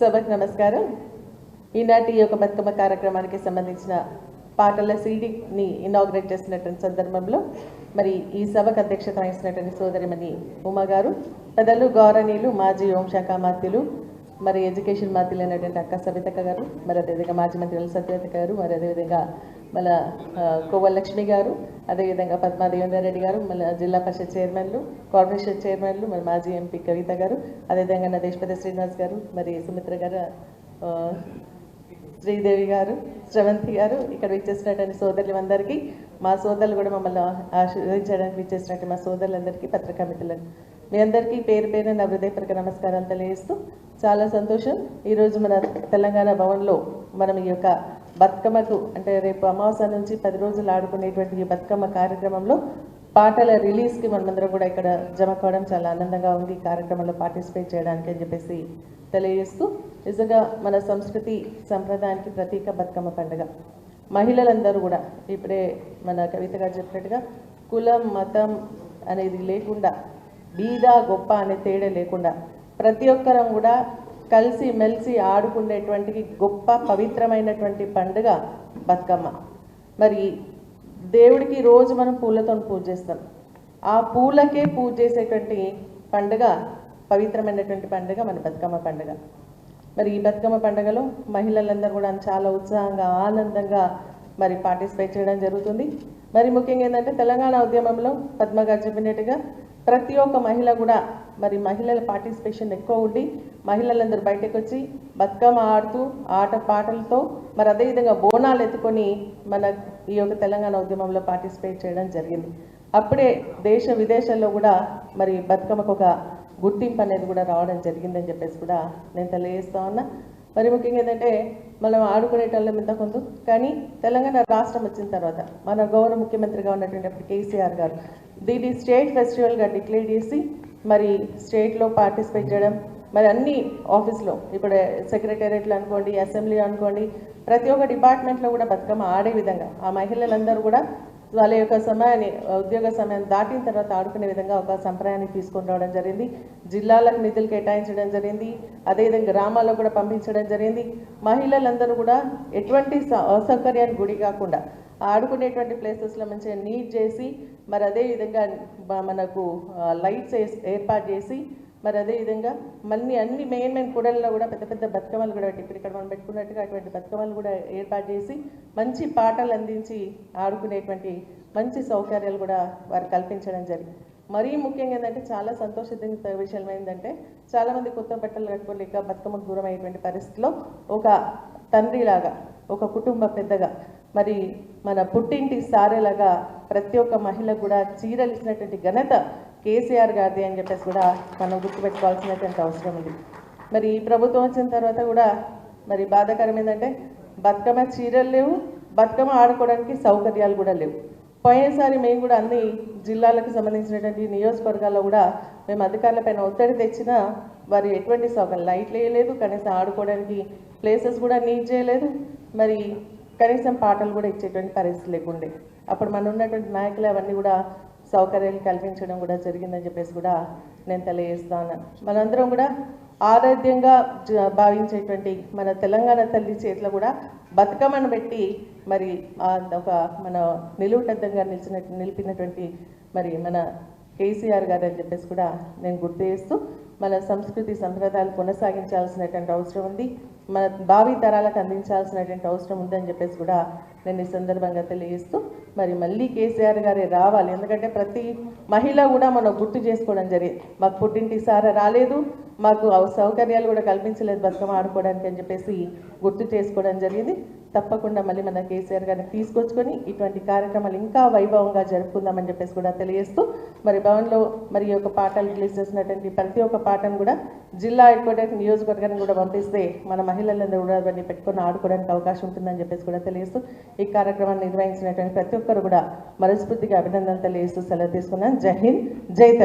సభకు నమస్కారం. ఈనాటి ఈ యొక్క బతుకమ్మ కార్యక్రమానికి సంబంధించిన పాటల సీడీని ఇనాగ్రేట్ చేసినటువంటి సందర్భంలో మరి ఈ సభకు అధ్యక్షత వహిస్తున్నటువంటి సోదరిమణి ఉమా గారు పెద్దలు గౌరవనీయులు మాజీ హోంశాఖ మాత్యులు మరి ఎడ్యుకేషన్ మాత్యులు అయినటువంటి అక్క సవితక్క గారు మరి అదేవిధంగా మాజీ మంత్రి సత్యత గారు మరి అదేవిధంగా మన ఆ, కోవల్ లక్ష్మి గారు అదేవిధంగా పద్మా రెడ్డి గారు మన జిల్లా పరిషత్ చైర్మన్లు కార్పొరేషన్ చైర్మన్లు మరి మాజీ ఎంపీ కవిత గారు అదేవిధంగా నా దేశపతి శ్రీనివాస్ గారు మరి సుమిత్ర గారు ఆ, శ్రీదేవి గారు శ్రవంతి గారు ఇక్కడ విచ్చేసినటువంటి సోదరులందరికీ మా సోదరులు కూడా మమ్మల్ని ఆశీర్వదించడానికి విచ్చేసినట్టు మా సోదరులందరికీ పత్రికా మిత్రులను మీ అందరికీ పేరు పేరు నా హృదయపూర్వక నమస్కారాలు తెలియజేస్తూ చాలా సంతోషం. ఈరోజు మన తెలంగాణ భవన్లో మనం ఈ యొక్క బతుకమ్మకు అంటే రేపు అమావాస్య నుంచి పది రోజులు ఆడుకునేటువంటి ఈ బతుకమ్మ కార్యక్రమంలో పాటల రిలీజ్కి మనమందరం కూడా ఇక్కడ జమ కావడం చాలా ఆనందంగా ఉంది. ఈ కార్యక్రమంలో పార్టిసిపేట్ చేయడానికి అని చెప్పేసి తెలియజేస్తూ నిజంగా మన సంస్కృతి సంప్రదాయానికి ప్రతీక బతుకమ్మ పండుగ. మహిళలందరూ కూడా ఇప్పుడే మన కవిత గారు చెప్పినట్టుగా కులం మతం అనేది లేకుండా బీద గొప్ప అనే తేడా లేకుండా ప్రతి ఒక్కరం కూడా కలిసి మెలిసి ఆడుకునేటువంటి గొప్ప పవిత్రమైనటువంటి పండుగ బతుకమ్మ. మరి దేవుడికి రోజు మనం పూలతో పూజ చేస్తాం. ఆ పూలకే పూజ చేసేటువంటి పండుగ పవిత్రమైనటువంటి పండుగ మన బతుకమ్మ పండుగ. మరి ఈ బతుకమ్మ పండుగలో మహిళలందరూ కూడా చాలా ఉత్సాహంగా ఆనందంగా మరి పార్టిసిపేట్ చేయడం జరుగుతుంది. మరి ముఖ్యంగా ఏంటంటే తెలంగాణ ఉద్యమంలో పద్మగారు చెప్పినట్టుగా ప్రతి ఒక్క మహిళ కూడా మరి మహిళల పార్టిసిపేషన్ ఎక్కువ ఉండి మహిళలందరూ బయటకు వచ్చి బతుకమ్మ ఆడుతూ ఆట పాటలతో మరి అదేవిధంగా బోనాలు ఎత్తుకొని మన ఈ యొక్క తెలంగాణ ఉద్యమంలో పార్టిసిపేట్ చేయడం జరిగింది. అప్పుడే దేశ విదేశాల్లో కూడా మరి బతుకమ్మకు ఒక గుర్తింపు అనేది కూడా రావడం జరిగిందని చెప్పేసి కూడా నేను తెలియజేస్తా ఉన్నా. మరి ముఖ్యంగా ఏంటంటే మనం ఆడుకునేటోళ్ళం ఇంత కొంత కానీ తెలంగాణ రాష్ట్రం వచ్చిన తర్వాత మన గౌరవ ముఖ్యమంత్రిగా ఉన్నటువంటి కేసీఆర్ గారు దీన్ని స్టేట్ ఫెస్టివల్గా డిక్లేర్ చేసి మరి స్టేట్లో పార్టిసిపేట్ చేయడం మరి అన్ని ఆఫీస్లో ఇప్పుడు సెక్రటేరియట్లు అనుకోండి అసెంబ్లీ అనుకోండి ప్రతి ఒక్క డిపార్ట్మెంట్లో కూడా బతుకమ్మ ఆడే విధంగా ఆ మహిళలందరూ కూడా వాళ్ళ యొక్క సమయాన్ని ఉద్యోగ సమయం దాటిన తర్వాత ఆడుకునే విధంగా ఒక సంప్రదాయాన్ని తీసుకొని రావడం జరిగింది. జిల్లాలకు నిధులు కేటాయించడం జరిగింది. అదేవిధంగా గ్రామాల్లో కూడా పంపించడం జరిగింది. మహిళలందరూ కూడా ఎటువంటి అసౌకర్యానికి గురి కాకుండా ఆడుకునేటువంటి ప్లేసెస్లో మంచిగా నీట్ చేసి మరి అదే విధంగా మనకు లైట్స్ ఏర్పాటు చేసి మరి అదే విధంగా మళ్ళీ అన్ని మెయిన్ మెయిన్ కూడల్లో కూడా పెద్ద పెద్ద బతుకమ్మలు కూడా ఇప్పుడు ఇక్కడ మనం పెట్టుకున్నట్టుగా అటువంటి బతుకమ్మలు కూడా ఏర్పాటు చేసి మంచి పాటలు అందించి ఆడుకునేటువంటి మంచి సౌకర్యాలు కూడా వారు కల్పించడం జరిగింది. మరీ ముఖ్యంగా ఏంటంటే చాలా సంతోషిత విషయం ఏంటంటే చాలామంది కొత్త బట్టలు కట్టుకోలేక బతుకమ్మకు దూరం అయ్యేటువంటి పరిస్థితిలో ఒక తండ్రిలాగా ఒక కుటుంబ పెద్దగా మరి మన పుట్టింటి సారేలాగా ప్రతి ఒక్క మహిళ కూడా చీరలు ఇచ్చినటువంటి ఘనత కేసీఆర్ గారిది అని చెప్పేసి కూడా మనం గుర్తుపెట్టుకోవాల్సినటువంటి అవసరం ఉంది. మరి ఈ ప్రభుత్వం వచ్చిన తర్వాత కూడా మరి బాధాకరం ఏంటంటే బతుకమ్మ చీరలు లేవు బతుకమ్మ ఆడుకోవడానికి సౌకర్యాలు కూడా లేవు. పోయినసారి మేము కూడా అన్ని జిల్లాలకు సంబంధించినటువంటి నియోజకవర్గాల్లో కూడా మేము అధికారులపైన ఒత్తిడి తెచ్చినా వారు ఎటువంటి సౌకర్యం లైట్లు వేయలేదు కనీసం ఆడుకోవడానికి ప్లేసెస్ కూడా నీట్ చేయలేదు మరి కనీసం పాటలు కూడా ఇచ్చేటువంటి పరిస్థితి లేకుండే. అప్పుడు మన ఉన్నటువంటి నాయకులు అవన్నీ కూడా సౌకర్యాలు కల్పించడం కూడా జరిగిందని చెప్పేసి కూడా నేను తెలియజేస్తాను. మనందరం కూడా ఆరోగ్యంగా భావించేటువంటి మన తెలంగాణ తల్లి చేతిలో కూడా బతుకమ్మను పెట్టి మరి ఆ ఒక మన నిలువుటద్దంగా నిలిచిన నిలిపినటువంటి మరి మన కేసీఆర్ గారు అని చెప్పేసి కూడా నేను గుర్తు చేస్తూ మన సంస్కృతి సంప్రదాయాలు కొనసాగించాల్సినటువంటి అవసరం ఉంది. మన భావి తరాలకు అందించాల్సినటువంటి అవసరం ఉందని చెప్పేసి కూడా నేను ఈ సందర్భంగా తెలియజేస్తూ మరి మళ్ళీ కేసీఆర్ గారే రావాలి. ఎందుకంటే ప్రతి మహిళ కూడా మనం గుర్తు చేసుకోవడం జరిగింది. మాకు పుట్టింటి సార రాలేదు మాకు సౌకర్యాలు కూడా కల్పించలేదు బతుకమ్మ ఆడుకోవడానికి అని చెప్పేసి గుర్తు చేసుకోవడం జరిగింది. తప్పకుండా మళ్ళీ మన కేసీఆర్ గారిని తీసుకొచ్చుకొని ఇటువంటి కార్యక్రమాలు ఇంకా వైభవంగా జరుపుకుందామని చెప్పేసి కూడా తెలియజేస్తూ మరి భవన్లో మరి ఈ యొక్క పాటలు రిలీజ్ చేసినటువంటి ప్రతి ఒక్క పాటను కూడా జిల్లా హెడ్ క్వార్టర్ నియోజకవర్గానికి కూడా పంపిస్తే మనం మహిళలందరూ కూడా అవన్నీ పెట్టుకొని ఆడుకోవడానికి అవకాశం ఉంటుందని చెప్పేసి కూడా తెలియజేస్తూ ఈ కార్యక్రమాన్ని నిర్వహించినటువంటి ప్రతి ఒక్కరు కూడా మనస్ఫూర్తిగా అభినందనలు తెలియజేస్తూ సెలవు తీసుకున్నాను. జై హింద్ జై